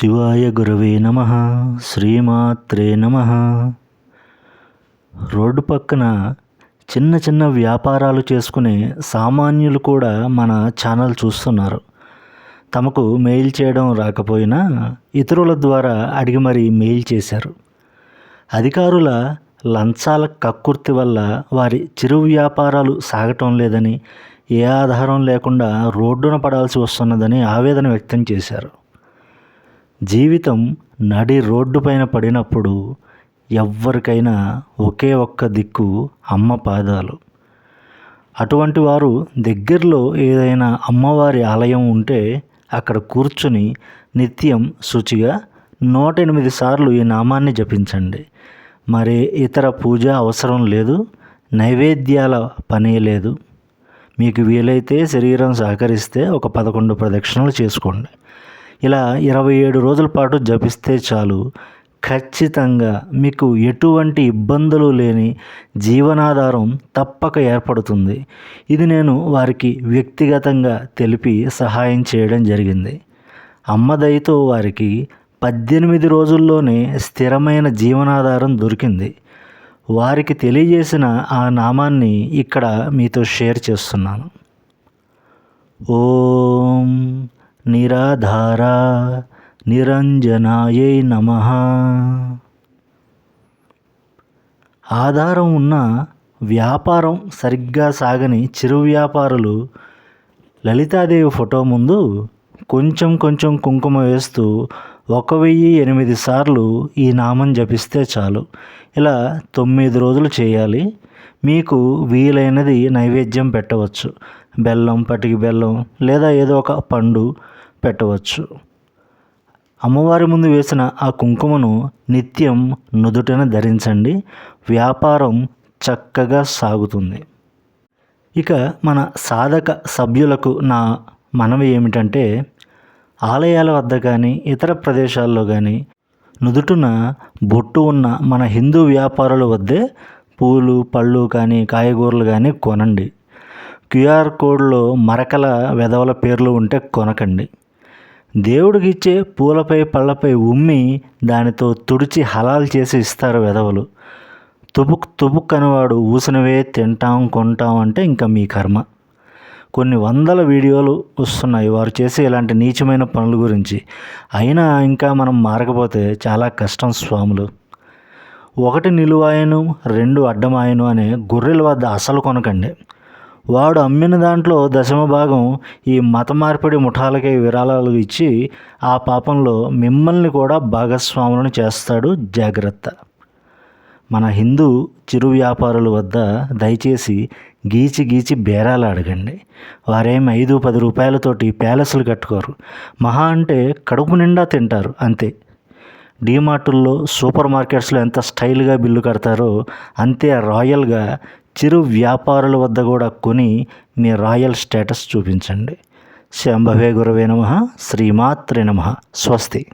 శివాయ గురవే నమ శ్రీమాత్రే నమ. రోడ్డు పక్కన చిన్న చిన్న వ్యాపారాలు చేసుకునే సామాన్యులు కూడా మన ఛానల్ చూస్తున్నారు. తమకు మెయిల్ చేయడం రాకపోయినా ఇతరుల ద్వారా అడిగి మరీ మెయిల్ చేశారు. అధికారుల లంచాల కక్కుర్తి వల్ల వారి చిరు వ్యాపారాలు సాగటం లేదని ఏ ఆధారం లేకుండా రోడ్డున పడాల్సి వస్తున్నదని ఆవేదన వ్యక్తం చేశారు. జీవితం నడి రోడ్డు పైన పడినప్పుడు ఎవ్వరికైనా ఒకే ఒక్క దిక్కు అమ్మ పాదాలు. అటువంటి వారు దగ్గరలో ఏదైనా అమ్మవారి ఆలయం ఉంటే అక్కడ కూర్చుని నిత్యం శుచిగా నూట ఎనిమిది సార్లు ఈ నామాన్ని జపించండి. మరి ఇతర పూజ అవసరం లేదు నైవేద్యాల పని లేదు. మీకు వీలైతే శరీరం సహకరిస్తే ఒక పదకొండు ప్రదక్షిణలు చేసుకోండి. ఇలా ఇరవై ఏడు రోజుల పాటు జపిస్తే చాలు. ఖచ్చితంగా మీకు ఎటువంటి ఇబ్బందులు లేని జీవనాధారం తప్పక ఏర్పడుతుంది. ఇది నేను వారికి వ్యక్తిగతంగా తెలిపి సహాయం చేయడం జరిగింది. అమ్మదయతో వారికి పద్దెనిమిది రోజుల్లోనే స్థిరమైన జీవనాధారం దొరికింది. వారికి తెలియజేసిన ఆ నామాన్ని ఇక్కడ మీతో షేర్ చేస్తున్నాను. ఓం నిరాధార నిరంజనాయై నమ. ఆధారం ఉన్న వ్యాపారం సరిగ్గా సాగని చిరు వ్యాపారులు లలితాదేవి ఫోటో ముందు కొంచెం కొంచెం కుంకుమ వేస్తూ ఒక వెయ్యి ఎనిమిది సార్లు ఈ నామం జపిస్తే చాలు. ఇలా తొమ్మిది రోజులు చేయాలి. మీకు వీలైనది నైవేద్యం పెట్టవచ్చు. బెల్లం పటికి బెల్లం లేదా ఏదో ఒక పండు పెట్టవచ్చు. అమ్మవారి ముందు వేసిన ఆ కుంకుమను నిత్యం నుదుటన ధరించండి. వ్యాపారం చక్కగా సాగుతుంది. ఇక మన సాధక సభ్యులకు నా మనవి ఏమిటంటే ఆలయాల వద్ద కానీ ఇతర ప్రదేశాల్లో కానీ నుదుటున బొట్టు ఉన్న మన హిందూ వ్యాపారుల వద్దే పూలు పళ్ళు కానీ కాయగూరలు కానీ కొనండి. క్యూఆర్ కోడ్లో మరకల వెధవల పేర్లు ఉంటే కొనకండి. దేవుడికి ఇచ్చే పూలపై పళ్ళపై ఉమ్మి దానితో తుడిచి హలాల్ చేసి ఇస్తారు వెధవలు తుబుక్ తుబుక్ అనేవాడు ఊసినవే తింటాం కొంటాం అంటే ఇంకా మీ కర్మ. కొన్ని వందల వీడియోలు వస్తున్నాయి. వారు చేసే ఇలాంటి నీచమైన పనుల గురించి. అయినా ఇంకా మనం మారకపోతే చాలా కష్టం స్వాములు. ఒకటి నిలువాయను రెండు అడ్డమాయను అనే గొర్రెల వద్ద అసలు కొనకండి. వాడు అమ్మిన దాంట్లో దశమ భాగం ఈ మత మార్పిడి ముఠాలకే విరాళాలు ఇచ్చి ఆ పాపంలో మిమ్మల్ని కూడా భాగస్వాములను చేస్తాడు జాగ్రత్త. మన హిందూ చిరు వ్యాపారుల వద్ద దయచేసి గీచి గీచి బేరాలు అడగండి వారేం ఐదు పది రూపాయలతోటి ప్యాలెస్లు కట్టుకోరు. మహా అంటే కడుపు నిండా తింటారు అంతే. డీమార్టుల్లో సూపర్ మార్కెట్స్లో ఎంత స్టైల్గా బిల్లు కడతారో అంతే రాయల్గా చిరు వ్యాపారుల వద్ద కూడా కొని మీ రాయల్ స్టేటస్ చూపించండి. శంభవే గురవే నమ. శ్రీమాత్రే నమ. స్వస్తి.